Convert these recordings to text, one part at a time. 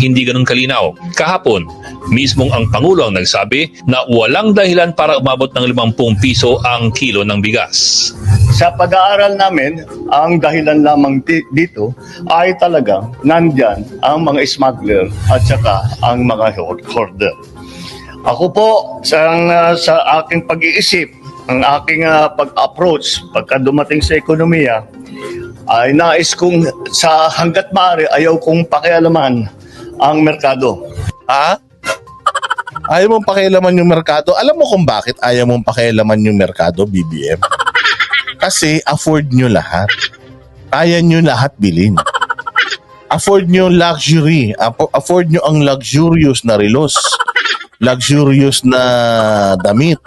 hindi ganun kalinaw. Kahapon, mismong ang Pangulo ang nagsabi na walang dahilan para umabot ng 50 piso ang kilo ng bigas. Sa pag-aaral namin, ang dahilan lamang di- dito ay talaga nandyan ang mga smuggler at saka ang mga hoarder. Ako po, sa, sa aking pag-iisip, ang aking ah, pag-approach pagka dumating sa ekonomiya, ay nais kong sa hanggat maaari ayaw kong pakialaman ang merkado. Ha? Ayaw mong pakialaman yung merkado. Alam mo kung bakit ayaw mong pakialaman yung merkado, BBM? Kasi afford nyo lahat. Kaya nyo lahat bilhin. Afford nyo luxury. Afford nyo ang luxurious na relos. Luxurious na damit.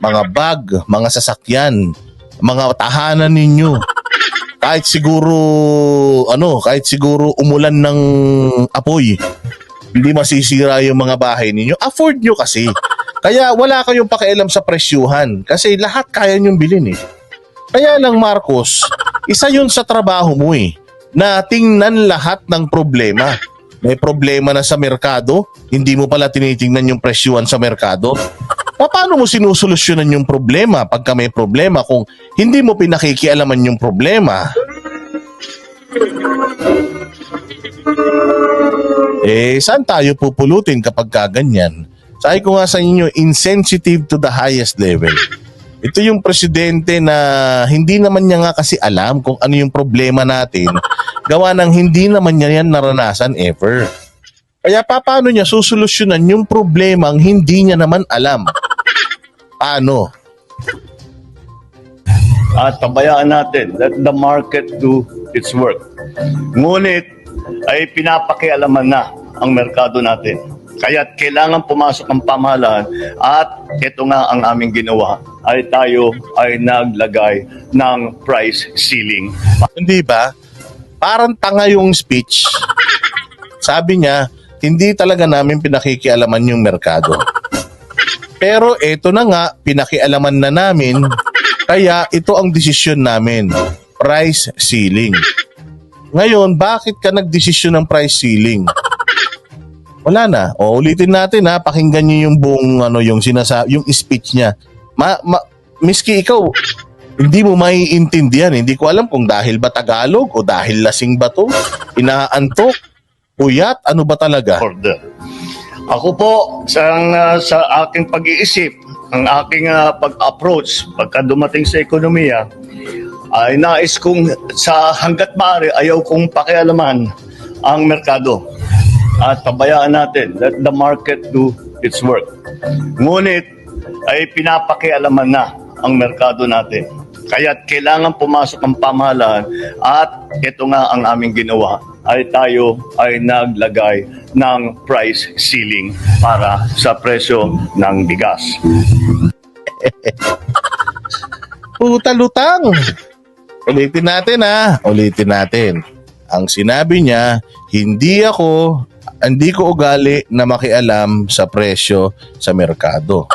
Mga bag, mga sasakyan, mga tahanan ninyo. Kahit siguro, ano, kahit siguro umulan ng apoy hindi masisira yung mga bahay ninyo. Afford nyo kasi. Kaya wala kayong pakialam sa presyuhan kasi lahat kaya nyong bilhin eh. Kaya lang Marcos, isa yun sa trabaho mo eh, na tingnan lahat ng problema. May problema na sa merkado, hindi mo pala tinitingnan yung presyuhan sa merkado. Pa- Paano mo sinusolusyonan yung problema pagka may problema kung hindi mo pinakikialaman yung problema? Eh, saan tayo pupulutin kapag kaganyan? Sabi ko nga sa inyo, insensitive to the highest level. Ito yung presidente na hindi naman niya nga kasi alam kung ano yung problema natin. Gawa ng hindi naman niya yan naranasan ever. Kaya pa, paano niya susolusyonan yung problema ang hindi niya naman alam? Paano? at pabayaan natin let the market do its work. Ngunit ay pinapakialaman na ang merkado natin. Kaya kailangan pumasok ang pamahalaan at ito nga ang aming ginawa ay tayo ay naglagay ng price ceiling. Hindi ba? Parang tanga yung speech. Sabi niya, hindi talaga namin pinakikialaman yung merkado. Pero ito na nga, pinakialaman na namin, kaya ito ang desisyon namin, price ceiling. Ngayon, bakit ka nagdesisyon ng price ceiling? Wala na. O ulitin natin ha, pakinggan niyo yung buong ano yung sinasa yung speech niya. Ma, ma miski ikaw hindi mo maiintindihan. Hindi ko alam kung dahil ba Tagalog o dahil lasing ba to, inaantok, puyat, ano ba talaga? order. Ako po, sa, sa aking pag-iisip, ang aking ah, pag-approach pagka dumating sa ekonomiya, ay nais kong sa hanggat maaari ayaw kong pakialaman ang merkado. At pabayaan natin, let the market do its work. Ngunit ay pinapakialaman na ang merkado natin. Kaya kailangan pumasok ang pamahalaan at ito nga ang aming ginawa ay tayo ay naglagay ng price ceiling para sa presyo ng bigas. Puta lutang! Ulitin natin ha. Ulitin natin. Ang sinabi niya, hindi ako, hindi ko ugali na makialam sa presyo sa merkado.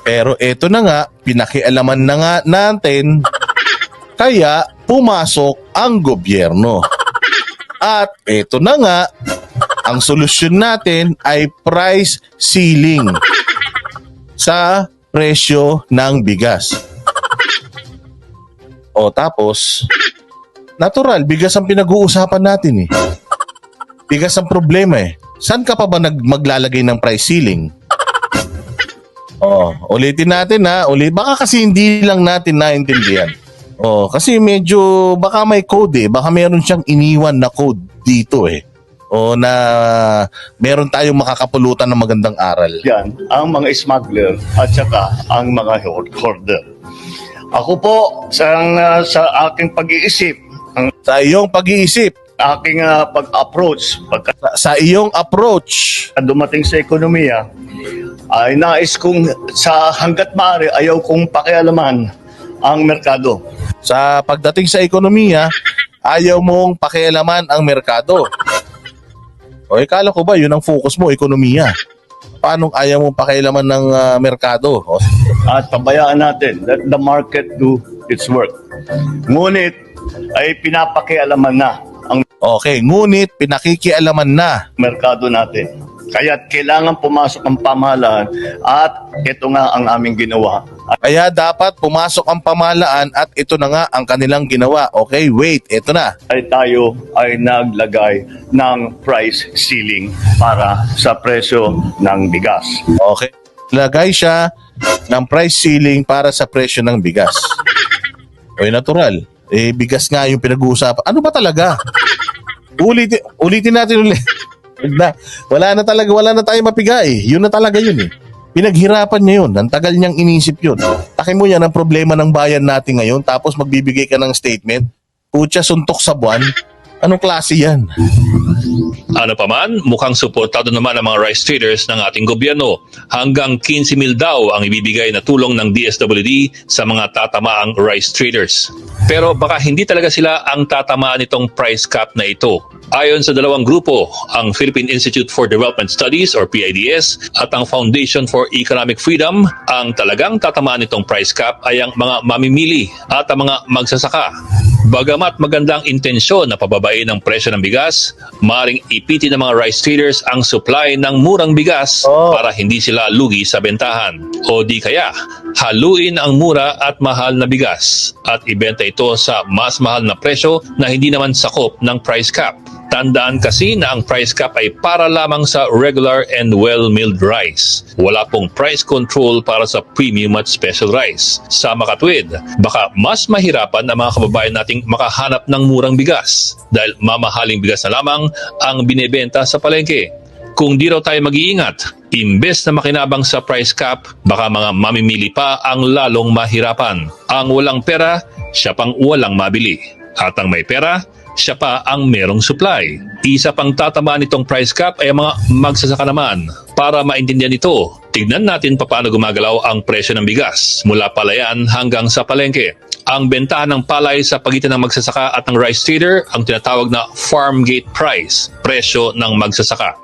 Pero eto na nga, pinakialaman na nga natin, kaya pumasok ang gobyerno. At eto na nga, ang solusyon natin ay price ceiling sa presyo ng bigas. O tapos, natural, bigas ang pinag-uusapan natin eh. Bigas ang problema eh. Saan ka pa ba nag maglalagay ng price ceiling? Oh, ulitin natin ha. Ulit. Baka kasi hindi lang natin naintindihan. Oh, kasi medyo baka may code eh. Baka meron siyang iniwan na code dito eh. O na meron tayong makakapulutan ng magandang aral. Yan ang mga smuggler at saka ang mga hoard- hoarder. Ako po, sa, sa aking pag-iisip, ang Sa iyong pag-iisip, aking ah, pag-approach pagka sa, sa iyong approach, dumating sa ekonomiya, ay nais kong sa hanggat maaari ayaw kong pakialaman ang merkado. sa pagdating sa ekonomiya, ayaw mong pakialaman ang merkado. O ikala ko ba yun ang focus mo, ekonomiya? Paano ayaw mong pakialaman ng ah, merkado? O, At pabayaan natin, let the market do its work. Ngunit ay pinapakialaman na ang Okay, ngunit pinakikialaman na. merkado natin. Kaya kailangan pumasok ang pamahalaan at ito nga ang aming ginawa. Kaya dapat pumasok ang pamahalaan at ito na nga ang kanilang ginawa. Okay, wait, ito na. ay tayo ay naglagay ng price ceiling para sa presyo ng bigas. Okay. Lagay siya ng price ceiling para sa presyo ng bigas. Okay, natural. Eh, bigas nga yung pinag-uusapan. Ano ba talaga? Ulitin, ulitin natin ulit. Na. Wala na talaga, wala na tayo mapiga eh. Yun na talaga yun eh. Pinaghirapan niya yun. Ang tagal niyang inisip yun. Takin mo yan ang problema ng bayan natin ngayon tapos magbibigay ka ng statement. Putya, suntok sa buwan. Anong klase yan? Ano pa man, mukhang suportado naman ang mga rice traders ng ating gobyerno. Hanggang 15 mil daw ang ibibigay na tulong ng DSWD sa mga tatamaang rice traders. Pero baka hindi talaga sila ang tatamaan nitong price cap na ito. Ayon sa dalawang grupo, ang Philippine Institute for Development Studies or PIDS at ang Foundation for Economic Freedom, ang talagang tatamaan nitong price cap ay ang mga mamimili at ang mga magsasaka. Bagamat magandang intensyon na pababain ang presyo ng bigas, maring ipitin ng mga rice traders ang supply ng murang bigas Oh. para hindi sila lugi sa bentahan. O di kaya, haluin ang mura at mahal na bigas at ibenta ito sa mas mahal na presyo na hindi naman sakop ng price cap. Tandaan kasi na ang price cap ay para lamang sa regular and well-milled rice. Wala pong price control para sa premium at special rice. Sa makatwid, baka mas mahirapan ang mga kababayan nating makahanap ng murang bigas dahil mamahaling bigas na lamang ang binebenta sa palengke. Kung di raw tayo mag-iingat, imbes na makinabang sa price cap, baka mga mamimili pa ang lalong mahirapan. Ang walang pera, siya pang walang mabili. At ang may pera, siya pa ang merong supply. Isa pang tatama nitong price cap ay mga magsasaka naman. Para maintindihan ito, tignan natin paano gumagalaw ang presyo ng bigas mula palayan hanggang sa palengke. Ang bentahan ng palay sa pagitan ng magsasaka at ng rice trader ang tinatawag na farm gate price, presyo ng magsasaka.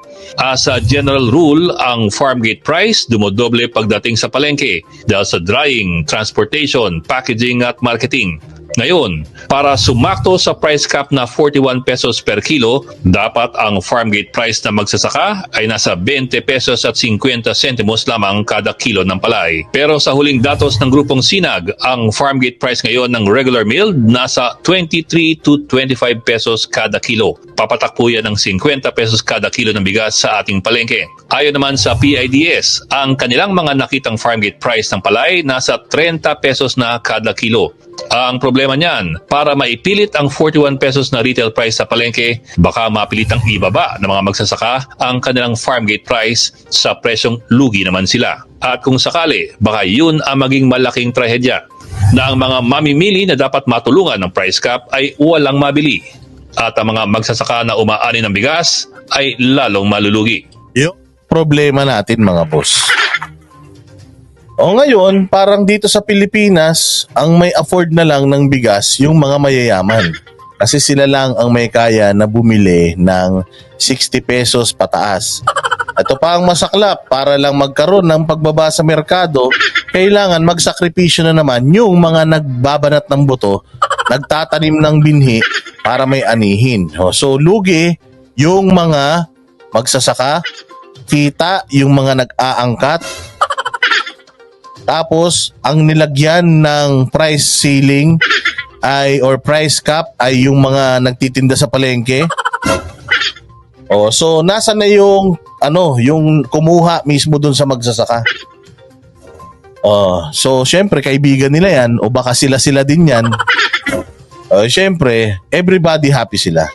As a general rule, ang farm gate price dumodoble pagdating sa palengke dahil sa drying, transportation, packaging at marketing. Ngayon, para sumakto sa price cap na 41 pesos per kilo, dapat ang farm gate price na magsasaka ay nasa 20 pesos at 50 sentimos lamang kada kilo ng palay. Pero sa huling datos ng grupong Sinag, ang farm gate price ngayon ng regular milled nasa 23 to 25 pesos kada kilo. Papatakpo yan ng 50 pesos kada kilo ng bigas sa ating palengke. Ayon naman sa PIDS, ang kanilang mga nakitang farm gate price ng palay nasa 30 pesos na kada kilo. Ang problema niyan, para maipilit ang 41 pesos na retail price sa palengke, baka mapilitang ibaba ng mga magsasaka ang kanilang farm gate price sa presyong lugi naman sila. At kung sakali, baka yun ang maging malaking trahedya na ang mga mamimili na dapat matulungan ng price cap ay walang mabili. At ang mga magsasaka na umaani ng bigas ay lalong malulugi. Yung problema natin mga boss. O ngayon, parang dito sa Pilipinas, ang may afford na lang ng bigas yung mga mayayaman. Kasi sila lang ang may kaya na bumili ng 60 pesos pataas. Ito pa ang masaklap, para lang magkaroon ng pagbaba sa merkado, kailangan magsakripisyo na naman yung mga nagbabanat ng buto, nagtatanim ng binhi para may anihin. So lugi yung mga magsasaka, kita yung mga nag-aangkat, tapos ang nilagyan ng price ceiling ay or price cap ay yung mga nagtitinda sa palengke. Oh, so nasa na yung ano, yung kumuha mismo dun sa magsasaka. Oh, so syempre kaibigan nila yan o baka sila sila din yan. Oh, syempre, everybody happy sila.